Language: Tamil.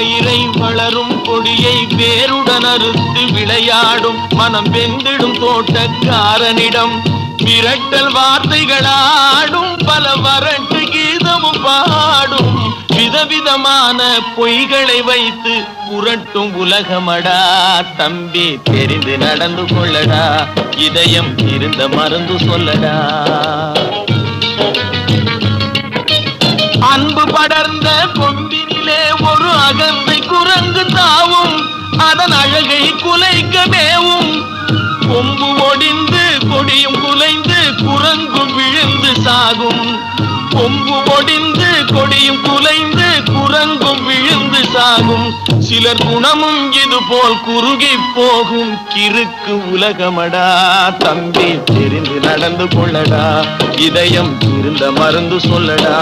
பயிரை வளரும் கொடியை வேருடன் அறுத்து விளையாடும் மனம் வெந்திடும் தோட்டக்காரனிடம் மிரட்டல் வார்த்தைகளாடும் பல வரட்டு கீதமும் பாடும். விதவிதமான பொய்களை வைத்து புரட்டும் உலகமடா. தம்பி தெரிந்து நடந்து கொள்ளடா. இதயம் இருந்த மருந்து சொல்லடா. அன்பு படர்ந்த கொம்பினிலே அகந்தை குரங்கு தாவும் அதன் அழகை குலைக்க மேவும். கொம்பு ஒடிந்து கொடியும் குலைந்து குரங்கும் விழுந்து சாகும். கொம்பு ஒடிந்து கொடியும் குலைந்து குரங்கும் விழுந்து சாகும். சிலர் குணமும் இது போல் குறுகி போகும். கிறுக்கு உலகமடா தம்பி தெரிந்து நடந்து கொள்ளடா. இதயம் இருந்த மருந்து சொல்லடா.